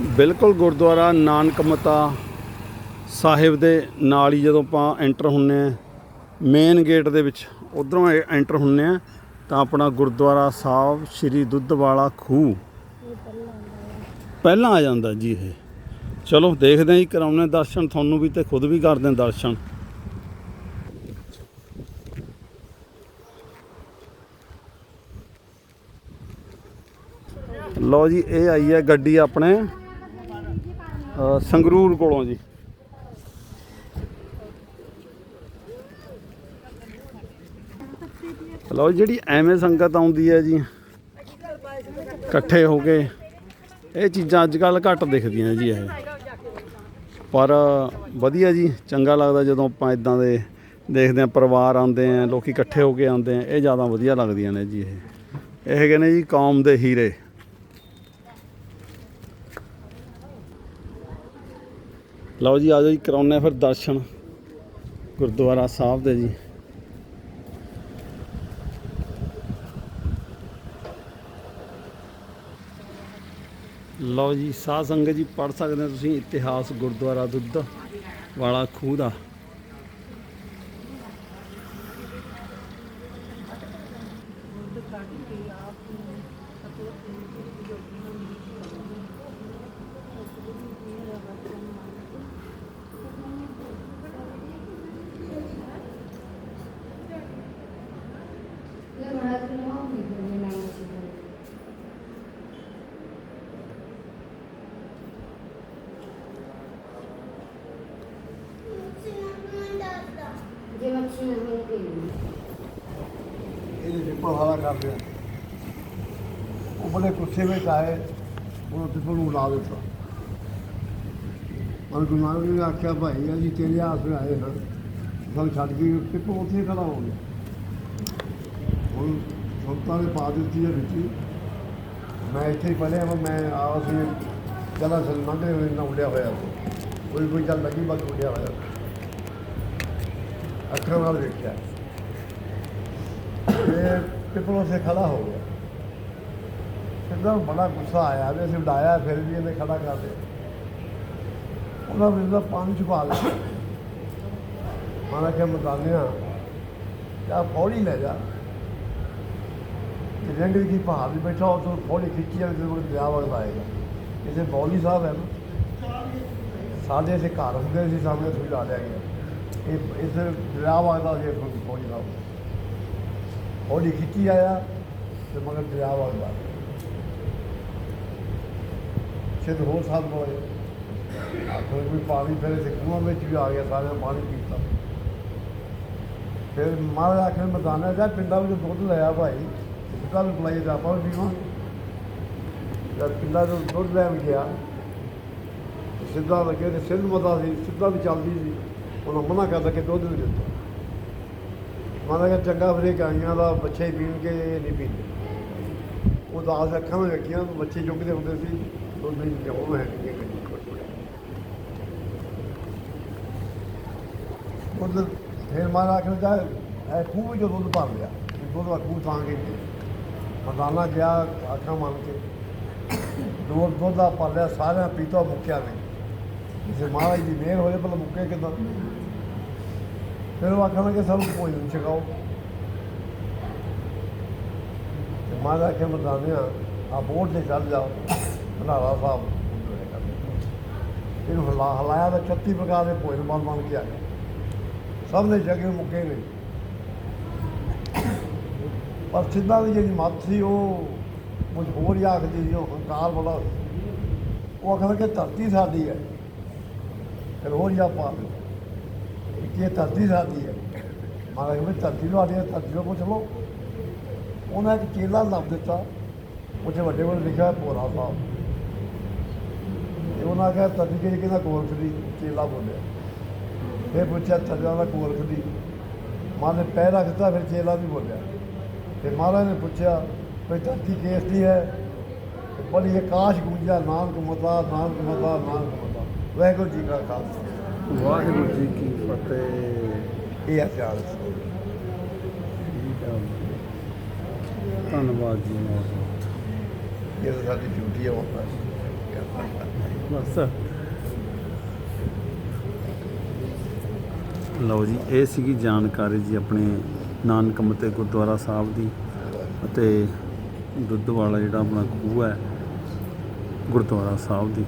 ਬਿਲਕੁਲ ਗੁਰਦੁਆਰਾ ਨਾਨਕ ਮਤਾ ਸਾਹਿਬ ਦੇ ਨਾਲ ਹੀ ਜਦੋਂ ਆਪਾਂ ਐਂਟਰ ਹੁੰਨੇ ਆ ਮੇਨ ਗੇਟ ਦੇ ਵਿੱਚ, ਉਧਰੋਂ ਐਂਟਰ ਹੁੰਨੇ ਆ, ਤਾਂ ਆਪਣਾ ਗੁਰਦੁਆਰਾ ਸਾਹਿਬ ਸ੍ਰੀ ਦੁੱਧ ਵਾਲਾ ਖੂਹ। ਪਹਿਲਾਂ ਆ ਜਾਂਦਾ ਜੀ ਇਹ। ਚਲੋ ਦੇਖਦੇ ਹਾਂ ਜੀ ਕਰਾਉਣੇ ਦਰਸ਼ਨ, ਤੁਹਾਨੂੰ ਵੀ ਤੇ ਖੁਦ ਵੀ ਕਰਦੇ ਹਾਂ ਦਰਸ਼ਨ। ਲਓ ਜੀ, ਇਹ ਆਈ ਹੈ ਗੱਡੀ ਆਪਣੇ। ਸੰਗਰੂਰ ਕੋਲੋਂ ਜੀ। ਲਓ ਜਿਹੜੀ ਐਵੇਂ ਸੰਗਤ ਆਉਂਦੀ ਹੈ ਜੀ, ਇਕੱਠੇ ਹੋ ਕੇ, ਇਹ ਚੀਜ਼ਾਂ ਅੱਜ ਕੱਲ ਘੱਟ ਦਿਖਦੀਆਂ ਜੀ ਇਹ। ਪਰ ਵਧੀਆ ਜੀ, ਚੰਗਾ ਲੱਗਦਾ ਜਦੋਂ ਆਪਾਂ ਇਦਾਂ ਦੇ ਦੇਖਦੇ ਆ ਪਰਿਵਾਰ ਆਉਂਦੇ ਆ, ਲੋਕੀ ਇਕੱਠੇ ਹੋ ਕੇ ਆਉਂਦੇ ਆ, ਇਹ ਜ਼ਿਆਦਾ ਵਧੀਆ ਲੱਗਦੀਆਂ ਨੇ ਜੀ ਇਹ। ਇਹ ਹੈਗੇ ਨੇ ਜੀ, ਕੌਮ ਦੇ ਹੀਰੇ। ਲਓ ਜੀ ਆਜੋ ਜੀ ਕਰਾਉਨੇ ਆ ਫਿਰ ਦਰਸ਼ਨ। ਗੁਰਦੁਆਰਾ ਸਾਹਿਬ ਦੇ ਜੀ। ਲਓ ਜੀ, ਸਾਧ ਸੰਗਤ ਜੀ ਪੜ ਸਕਦੇ ਹੋ ਤੁਸੀਂ, ਇਤਿਹਾਸ ਗੁਰਦੁਆਰਾ ਦੁੱਧ ਵਾਲਾ ਖੂਹ ਦਾ ਜੇ ਮੱਛੀਆਂ ਹੋਣ ਤੇ ਇਹਦੇ ਵਿੱਚ ਹਵਾ ਕਰ ਲਿਆ। ਉਹ ਬੜੇ ਗੁੱਸੇ ਵਿੱਚ ਆਏ ਉਹ ਟਿੱਪਰ ਨੂੰ ਲਾ ਦਿੱਤਾ। ਮਨ ਗੁਰੂ ਨਾਨਕ ਨੇ ਆਖਿਆ, ਭਾਈ, ਅਸੀਂ ਤੇਰੇ ਆਸਰੇ ਆਏ ਹਾਂ। ਸਾਨੂੰ ਛੱਡ ਕੇ ਟਿੱਪਰ ਉੱਥੇ ਖੜਾ ਹੋ ਗਿਆ ਹੁਣ ਸੰਤਾਂ ਨੇ ਪਾ ਦਿੱਤੀ ਹੈ ਵਿੱਚ ਮੈਂ ਇੱਥੇ ਹੀ ਪੜ੍ਹਿਆ ਵਾ, ਮੈਂ ਆਸ ਵਿੱਚ ਜਲਾ ਸਲਮਾਨ ਦੇ ਨਾਲ ਉੱਡਿਆ ਹੋਇਆ ਸੀ ਕੋਈ ਕੋਈ ਗੱਲ ਲੱਗੀ, ਬਸ ਉੱਡਿਆ ਹੋਇਆ। ਅੱਖਾਂ ਨਾਲ ਵੇਖਿਆ। ਇਹ ਪਿਪਲੋਂ ਸੇ ਖੜਾ ਹੋ ਗਿਆ। ਸਿੱਧਾ ਬੜਾ ਗੁੱਸਾ ਆਇਆ ਵੀ ਅਸੀਂ ਉਡਾਇਆ, ਫਿਰ ਵੀ ਇਹਨੇ ਖੜਾ ਕਰ ਦਿਆ ਉਹਨਾਂ ਨੇ ਇਹਦਾ ਪਾਣੀ ਛੁਪਾ ਲਿਆ। ਮਾਨਾ ਕਿ ਮਦਾਨਿਆ ਜਾਂ ਪੌੜੀ ਲੈ ਜਾ। ਤੇ ਰੰਗ ਦੀ ਪਹਾੜ ਵੀ ਬੈਠਾ ਉਹ ਤੋਂ ਪੌੜੀ ਖਿੱਚੀ ਜਾਂਦੇ ਤੇ ਉਹ ਦਰਿਆ ਵਗਦਾ ਆਏਗਾ ਇਸੇ ਬੌਲੀ ਸਾਹਿਬ ਹੈ ਨਾ। ਸਾਡੇ ਇਸੇ ਘਰ ਹੁੰਦੇ ਸੀ, ਸਾਹਮਣੇ ਤੁਸੀਂ ਲਾ ਲਿਆ ਗਿਆ। ਇਹ ਇਸ ਦਰਿਆ ਵਗਦਾ ਸੀ ਇੱਥੋਂ ਸਾਹਿਬ ਹੌਲੀ ਖਿੱਚੀ ਆਇਆ ਤੇ ਮਗਰ ਦਰਿਆ ਵਗਦਾ ਛੇਦ ਹੋਰ ਸਾਧ ਹੋਏ ਕੋਈ ਕੋਈ ਪਾਣੀ ਫਿਰ ਇੱਥੇ ਖੂਹਾਂ ਵਿੱਚ ਵੀ ਆ ਗਿਆ, ਸਾਰਿਆਂ ਨੇ ਪਾਣੀ ਪੀਤਾ। ਫਿਰ ਮਹਾਰਾਜ ਆਖਰ ਮਦਾਨਾ ਜਾ ਪਿੰਡਾਂ ਵਿੱਚ ਦੁੱਧ ਲਿਆ ਭਾਈ। ਕੱਲ ਬੁਲਾਈ ਦਾ ਆਪਾਂ ਵੀ ਜਦ ਪਿੰਡਾਂ ਤੋਂ ਦੁੱਧ ਲੈਣ ਗਿਆ। ਸਿੱਧਾ ਲੱਗੇ ਤੇ ਸਿੰਧ ਮਤਾ ਸੀ, ਸਿੱਧਾ ਵੀ ਚੱਲਦੀ ਸੀ। ਉਹਨੂੰ ਮਨਾ ਕਰਦਾ ਕਿ ਦੁੱਧ ਵੀ ਦਿੱਤਾ। ਮਾਨਾ ਕਿ ਚੰਗਾ ਫਿਰ ਇਹ ਗਾਈਆਂ ਦਾ ਬੱਚੇ ਪੀਣ ਕੇ ਨਹੀਂ ਪੀਂਦੇ। ਉਹ ਦਾਸ ਅੱਖਾਂ ਵਿੱਚ ਵੇਖੀਆਂ ਬੱਚੇ ਚੁੱਕਦੇ ਹੁੰਦੇ ਸੀ ਦੁੱਧ ਨਹੀਂ ਪਿਆਉਣ ਹੈ ਕਿ ਫਿਰ ਮਾਰਾ ਆਖਣ ਜਾ ਇਹ ਖੂਹ ਜੋ ਦੁੱਧ ਭਰ ਲਿਆ ਦੁੱਧ ਦਾ ਖੂਹ ਤਾਂ ਕੇ ਮਦਾਨਾ ਗਿਆ, ਅੱਖਾਂ ਮੰਨ ਕੇ ਦੋ ਦੁੱਧ ਦਾ ਭਰ ਲਿਆ, ਸਾਰਿਆਂ ਪੀਤਾ ਮੁੱਕਿਆ ਨਹੀਂ। ਜੇ ਮਹਾਰਾਜ ਦੀ ਮਿਹਰ ਹੋਏ ਭਲਾ ਮੁੱਕੇ ਕਿਦਾਂ? ਫਿਰ ਉਹ ਆਖਣ ਲੱਗੇ ਸਾਨੂੰ ਭੋਜਨ ਛਕਾਓ। ਤੇ ਮਹਾਰਾਜ ਕੇ ਮਦਾਨਿਆ ਆ ਬੋਰਡ ਤੇ ਚੱਲ ਜਾਓ ਭੰਡਾਰਾ ਸਾਹਿਬ ਇਹਨੂੰ ਹਲਾ ਹਲਾਇਆ ਤਾਂ 36 ਪ੍ਰਕਾਰ ਦੇ ਭੋਜਨ ਬਣ ਬਣ ਕੇ ਆ ਗਏ। ਸਭ ਨੇ ਜਗੇ ਮੁੱਕੇ ਨੇ। ਪਰ ਸਿੱਧਾ ਦੀ ਜਿਹੜੀ ਮੱਤ ਸੀ, ਉਹ ਕੁਝ ਹੋਰ ਆਖਦੀ ਸੀ, ਉਹ ਹੰਕਾਰ ਬੜਾ ਸੀ। ਉਹ ਆਖਦਾ ਕਿ ਧਰਤੀ ਸਾਡੀ ਹੈ। ਫਿਰ ਹੋਰ ਹੀ ਪਾ ਕਿ ਇਹ ਧਰਤੀ ਸਾਡੀ ਹੈ। ਮਹਾਰਾਜ ਕਹਿੰਦੇ ਧਰਤੀ ਨੂੰ ਹੈ ਧਰਤੀ ਨੂੰ ਪੁੱਛ ਲਓ। ਉਹਨਾਂ ਇੱਕ ਚੇਲਾ ਲੱਭ ਦਿੱਤਾ। ਉੱਥੇ ਵੱਡੇ ਵੱਡੇ ਲਿਖਿਆ ਹੋਇਆ ਭੋਰਾ ਸਾਹਿਬ। ਤੇ ਉਹਨਾਂ ਕਿਹਾ ਧਰਤੀ ਕਿਹੜੀ ਕਿਹਦਾ ਕੋਲ ਖੜੀ ਚੇਲਾ ਬੋਲਿਆ। ਫਿਰ ਪੁੱਛਿਆ ਥੱਲੇ ਦਾ ਕੋਲ ਖੜੀ ਮਾਂ ਨੇ ਪੈਰ ਰੱਖਤਾ ਫਿਰ ਚੇਲਾ ਵੀ ਬੋਲਿਆ। ਫਿਰ ਮਹਾਰਾਜ ਨੇ ਪੁੱਛਿਆ ਵੀ ਧਰਤੀ ਕੇਸ ਦੀ ਹੈ? ਤੇ ਬੜੀ ਆਕਾਸ਼ ਗੂੰਜਾ ਨਾਨਕ ਮਤਾ ਨਾਨਕ ਮਤਾ ਨਾਨਕ ਮਤਾ। ਵਾਹਿਗੁਰੂ ਜੀ ਕਾ ਖਾਲਸਾ। ਵਾਹਿਗੁਰੂ ਜੀ ਕੀ ਫਤਿਹ। ਇਹ ਅਖਿਆਲ ਸੀ ਠੀਕ ਆ। ਧੰਨਵਾਦ ਜੀ ਬਹੁਤ ਇਹ ਸਾਡੀ ਡਿਊਟੀ ਹੈ ਉਹ ਬਸ। ਲਓ ਜੀ ਇਹ ਸੀਗੀ ਜਾਣਕਾਰੀ ਜੀ ਆਪਣੇ ਨਾਨਕਮ ਤੇ ਗੁਰਦੁਆਰਾ ਸਾਹਿਬ ਦੀ ਅਤੇ ਦੁੱਧ ਵਾਲਾ ਜਿਹੜਾ ਆਪਣਾ ਖੂਹ ਹੈ ਗੁਰਦੁਆਰਾ ਸਾਹਿਬ ਦੀ।